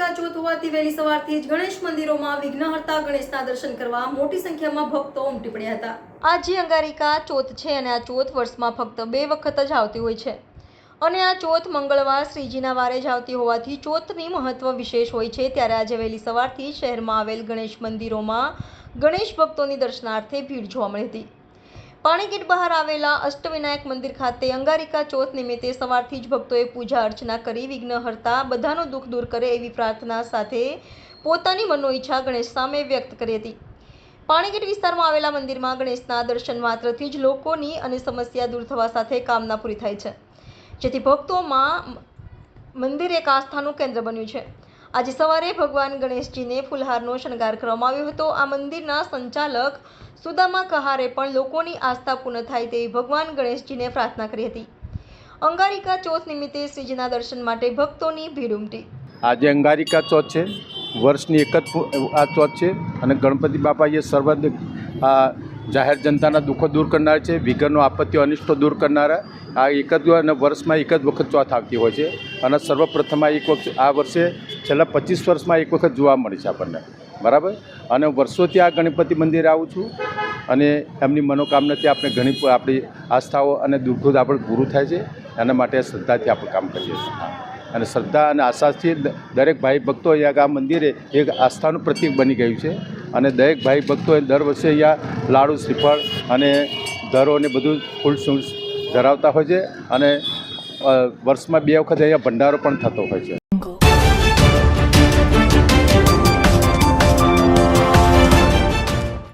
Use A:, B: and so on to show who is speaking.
A: આવતી વહેલી સવારથી જ ગણેશ મંદિરોમાં વિઘ્નહર્તા ગણેશના દર્શન કરવા મોટી સંખ્યામાં ભક્તો ઉમટી પડ્યા હતા. આજે અંગારિકા ચોથ છે અને આ ચોથ વર્ષમાં ફક્ત બે વખત જ આવતી હોય છે. અને આ ચોથ મંગળવાર શ્રીજીના વારે જ આવતી હોવાથી ચોથની મહત્વ વિશેષ હોય છે. ત્યારે આજે વહેલી સવારથી શહેરમાં આવેલ ગણેશ મંદિરોમાં ગણેશ ભક્તોની દર્શનાર્થે ભીડ જોવા મળી હતી. પાણીગેટ બહાર આવેલા અષ્ટવિનાયક મંદિર ખાતે અંગારિકા ચોથ નિમિત્તે સવારથી જ ભક્તોએ પૂજા અર્ચના કરી વિઘ્ન હરતા બધાનું દુઃખ દૂર કરે એવી પ્રાર્થના સાથે પોતાની મનોઈચ્છા ગણેશ સામે વ્યક્ત કરી હતી. પાણીગેટ વિસ્તારમાં આવેલા મંદિરમાં ગણેશના દર્શન માત્રથી જ લોકોની અને સમસ્યા દૂર થવા સાથે કામના પૂરી થાય છે. જેથી ભક્તોમાં મંદિર એક આસ્થાનું કેન્દ્ર બન્યું છે. આજે સવારે ભગવાન ગણેશજીને ફુલહારનો શણગાર કરવામાં આવ્યો હતો. આ મંદિરના સંચાલક સુદામા કહારે પણ લોકોની આસ્થા પૂર્ણ થાય તેવી ભગવાન ગણેશજીને પ્રાર્થના કરી હતી. અંગારિકા ચોથ નિમિત્તે શ્રીજીના દર્શન માટે ભક્તોની ભીડ ઉમટી.
B: આજે અંગારિકા ચોથ છે. વર્ષની એક જ આ ચોથ છે અને ગણપતિ બાપા એ સર્વ જાહેર જનતાના દુઃખો દૂર કરનાર છે વિઘ્નો આપત્તિઓ અનિષ્ટો દૂર કરનારા. આ એક જ અને વર્ષમાં એક જ વખત ચોથ આવતી હોય છે. અને સર્વપ્રથમ આ એક વખત આ વર્ષે છેલ્લા પચીસ વર્ષમાં એક વખત જોવા મળી છે આપણને. બરાબર? અને વર્ષોથી આ ગણપતિ મંદિરે આવું છું અને એમની મનોકામનાથી આપણે ઘણી આપણી આસ્થાઓ અને દુઃખો આપણે પૂરું થાય છે. એના માટે શ્રદ્ધાથી આપણે કામ કરીએ છીએ. અને શ્રદ્ધા અને આશાથી દરેક ભાઈ ભક્તો અહીંયા આ મંદિરે એક આસ્થાનું પ્રતીક બની ગયું છે. અને દરેક ભાઈ ભક્તો દર વર્ષે અહીંયા લાડુ, શ્રીફળ અને ધરો ને બધું ફૂલ ધરાવતા હોય છે. અને વર્ષમાં બે વખત અહીંયા ભંડારો પણ થતો હોય છે.